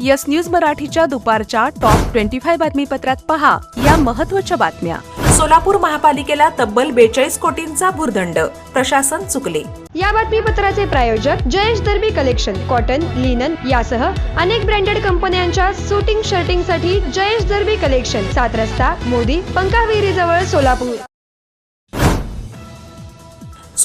Yes news मराठीच्या दुपारच्या top twenty five बातमीपत्रात पहा या महत्त्वाच्या बातम्या. सोलापूर महापालिकेला तब्बल बेचाळीस कोटींचा भूर्दंड. प्रशासन चुकले. या बातमीपत्राचे प्रायोजक Jayesh Darbi collection cotton linen यासह अनेक ब्रँडेड कंपन्यांच्या सुटिंग शर्टिंगसाठी जयेश दर्बी कलेक्शन सात रस्ता मोदी पंकाविहिरी जवळ सोलापूर.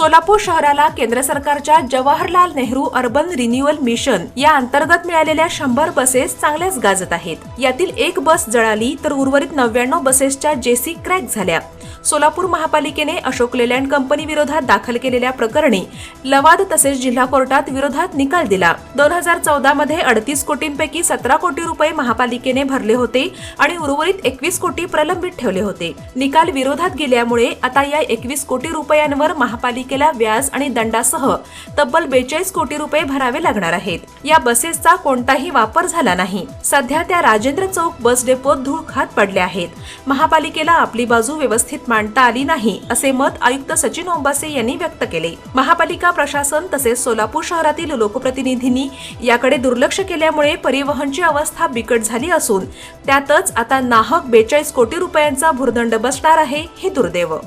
सोलापूर शहराला केंद्र सरकारच्या Jawaharlal Nehru urban renewal mission या अंतर्गत मिळालेल्या शंभर बसेस चांगल्याच गाजत आहेत. यातील एक बस जळाली तर उर्वरित नव्याण्णव बसेसच्या जेसी क्रॅक झाल्या. सोलापूर महापालिकेने अशोक लेलँड कंपनी विरोधात दाखल केलेल्या प्रकरणी लवाद तसेच जिल्हा कोर्टात विरोधात निकाल दिला. दोन हजार चौदा मध्ये अडतीस कोटींपैकी सतरा कोटी रुपये महापालिकेने भरले होते आणि उर्वरित एकवीस कोटी प्रलंबित ठेवले होते. निकाल विरोधात गेल्यामुळे आता या एकवीस कोटी रुपयांवर महापालिकेला व्याज आणि दंडासह तब्बल बेचाळीस कोटी रुपये भरावे लागणार आहेत. या बसेसचा कोणताही वापर झाला नाही. सध्या त्या राजेंद्र चौक बस डेपोत धूळ खात पडल्या आहेत. महापालिकेला आपली बाजू व्यवस्थित मांडता आली नाही असे मत आयुक्त सचिन ओंबासे यांनी व्यक्त केले. महापालिका प्रशासन तसेच सोलापूर शहरातील लोकप्रतिनिधींनी याकडे दुर्लक्ष केल्यामुळे परिवहनची अवस्था बिकट झाली असून त्यातच आता नाहक बेचाळीस कोटी रुपयांचा भुर्दंड बसणार आहे हे दुर्दैव.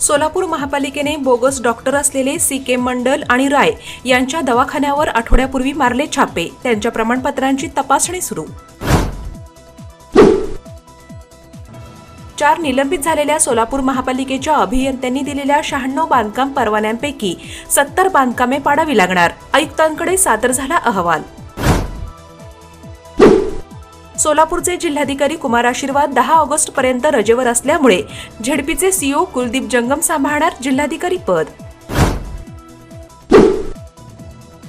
सोलापूर महापालिकेने बोगस डॉक्टर असलेले सी के मंडल आणि राय यांच्या दवाखान्यावर आठवड्यापूर्वी मारले छापे. त्यांच्या प्रमाणपत्रांची तपासणी सुरू. चार निलंबित झालेल्या सोलापूर महापालिकेच्या अभियंत्यांनी दिलेल्या शहाण्णव बांधकाम परवान्यांपैकी सत्तर बांधकामे पाडावी लागणार आयुक्तांकडे सादर झाला अहवाल. सोलापूरचे जिल्हाधिकारी कुमार आशीर्वाद दहा ऑगस्ट पर्यंत रजेवर असल्यामुळे झेडपीचे सीओ कुलदीप जंगम सांभाळणार जिल्हाधिकारी पद.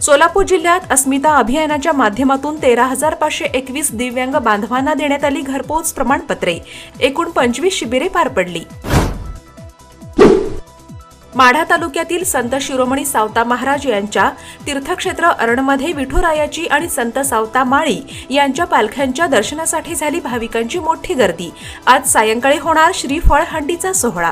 सोलापूर जिल्ह्यात अस्मिता अभियानाच्या माध्यमातून तेरा हजार पाचशे एकवीस दिव्यांग बांधवांना देण्यात आली घरपोच प्रमाणपत्रे. एकूण पंचवीस शिबिरे पार पडली. माढा तालुक्यातील संत शिरोमणी सावता महाराज यांच्या तीर्थक्षेत्र अरणमध्ये विठुरायाची आणि संत सावता माळी यांच्या पालख्यांच्या दर्शनासाठी झाली भाविकांची मोठी गर्दी. आज सायंकाळी होणार श्रीफळ हंडीचा सोहळा.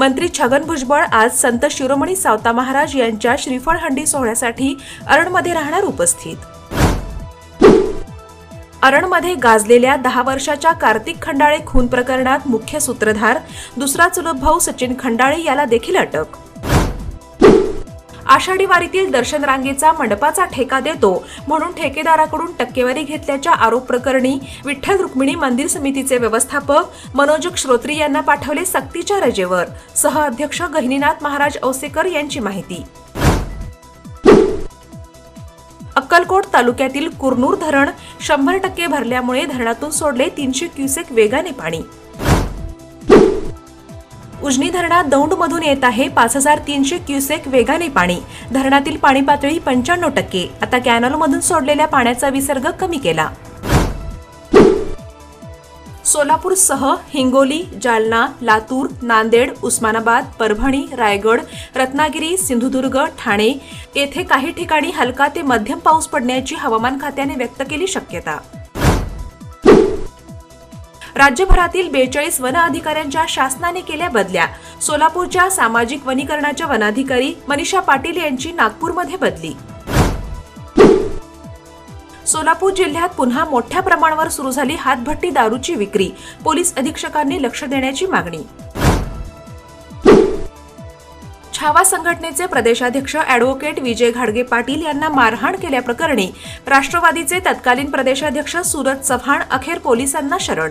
मंत्री छगन भुजबळ आज संत शिरोमणी सावता महाराज यांच्या श्रीफळ हंडी सोहळ्यासाठी अरणमध्ये राहणार उपस्थित. अरणमध्ये गाजलेल्या दहा वर्षाच्या कार्तिक खंडाळे खून प्रकरणात मुख्य सूत्रधार दुसरा चुलत भाऊ सचिन खंडाळे याला देखील अटक. आषाढी वारीतील दर्शन रांगेचा मंडपाचा ठेका देतो. म्हणून ठेकेदाराकडून टक्केवारी घेतल्याच्या आरोप प्रकरणी विठ्ठल रुक्मिणी मंदिर समितीचे व्यवस्थापक मनोज श्रोत्री यांना पाठवले सक्तीच्या रजेवर. सह अध्यक्ष गहिनीनाथ महाराज औसेकर यांची माहिती. अक्कलकोट तालुक्यातील कुरनूर धरण शंभर टक्के भरल्यामुळे धरणातून सोडले तीनशे क्युसेक वेगाने पाणी. उजनी धरणात दौंडमधून येत आहे पाच हजार तीनशे क्युसेक वेगाने पाणी. धरणातील पाणी पातळी पंच्याण्णव टक्के. आता कॅनलमधून सोडलेल्या पाण्याचा विसर्ग कमी केला. सोलापूरसह हिंगोली जालना लातूर नांदेड उस्मानाबाद परभणी रायगड रत्नागिरी सिंधुदुर्ग ठाणे येथे काही ठिकाणी हलका ते मध्यम पाऊस पडण्याची हवामान खात्याने व्यक्त केली शक्यता. राज्यभरातील बेचाळीस वन अधिकाऱ्यांच्या शासनाने केल्या बदल्या. सोलापूरच्या सामाजिक वनीकरणाच्या वनाधिकारी मनीषा पाटील यांची नागपूरमध्ये बदली. सोलापूर जिल्ह्यात पुन्हा मोठ्या प्रमाणावर सुरू झाली हातभट्टी दारूची विक्री. पोलीस अधीक्षकांनी लक्ष देण्याची मागणी. छावा संघटनेचे प्रदेशाध्यक्ष अॅडव्होकेट विजय घाडगे पाटील यांना मारहाण केल्याप्रकरणी राष्ट्रवादीचे तत्कालीन प्रदेशाध्यक्ष सूरज चव्हाण अखेर पोलिसांना शरण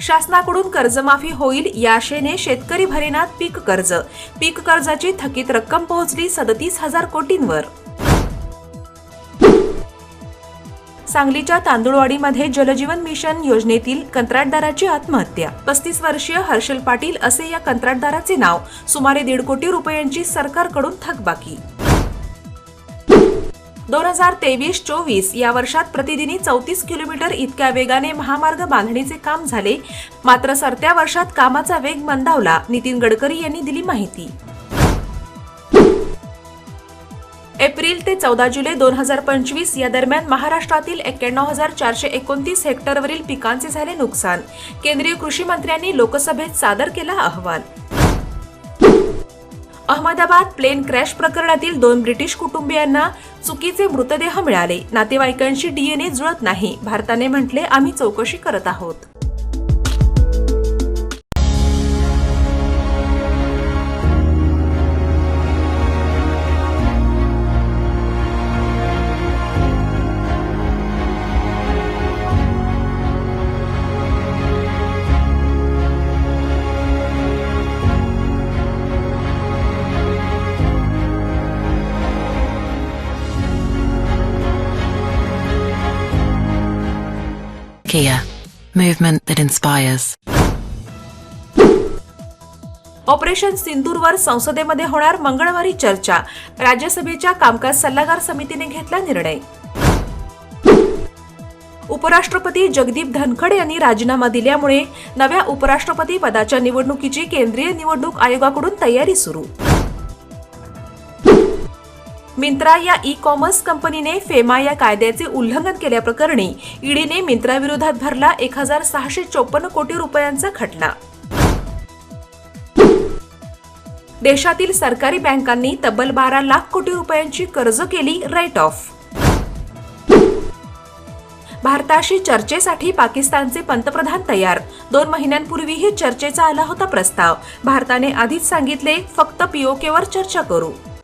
शासनाकडून कर्जमाफी होईल या आशेने शेतकरी भरेनात पीक कर्ज. पीक कर्जाची थकीत रक्कम पोहोचली सदतीस हजार कोटींवर. सांगलीच्या तांदुळवाडीमध्ये जलजीवन मिशन योजनेतील कंत्राटदाराची आत्महत्या. पस्तीस वर्षीय हर्षल पाटील असे या कंत्राटदाराचे नाव. सुमारे दीड कोटी रुपयांची सरकारकडून थकबाकी. दोन हजार तेवीस चोवीस या वर्षात प्रतिदिनी चौतीस किलोमीटर इतक्या वेगाने महामार्ग बांधणीचे काम झाले. मात्र सरत्या वर्षात कामाचा वेग मंदावला नितीन गडकरी यांनी दिली माहिती. एप्रिल ते चौदा जुलै दोन हजार पंचवीस या दरम्यान महाराष्ट्रातील एक्क्याण्णव हजार चारशे एकोणतीस हेक्टरवरील पिकांचे झाले नुकसान. केंद्रीय कृषी मंत्र्यांनी लोकसभेत सादर केला अहवाल. अहमदाबाद प्लेन क्रॅश प्रकरणातील दोन ब्रिटिश कुटुंबियांना चुकीचे मृतदेह मिळाले. नातेवाईकांशी डीएनए जुळत नाही. भारताने म्हटले आम्ही चौकशी करत आहोत. Kia, movement that inspires. Operation सिंदूरवर संसदेमध्ये होणार मंगळवारी चर्चा. राज्यसभेच्या कामकाज सल्लागार समितीने घेतला निर्णय. उपराष्ट्रपती जगदीप धनखड यांनी राजीनामा दिल्यामुळे नव्या उपराष्ट्रपती पदाच्या निवडणुकीची केंद्रीय निवडणूक आयोगाकडून तयारी सुरू. मिंत्रा या ई कॉमर्स कंपनीने फेमा या कायद्याचे उल्लंघन केल्याप्रकरणी ईडीने मिंत्राविरोधात भरला एक हजार सहाशे चोपन्न कोटी रुपयांचा खटला. देशातील सरकारी बँकांनी तब्बल बारा लाख कोटी रुपयांची कर्ज केली राईट ऑफ भारताशी चर्चेसाठी पाकिस्तानचे पंतप्रधान तयार. दोन महिन्यांपूर्वीही चर्चेचा आला होता प्रस्ताव. भारताने आधीच सांगितले फक्त पीओकेवर चर्चा करू.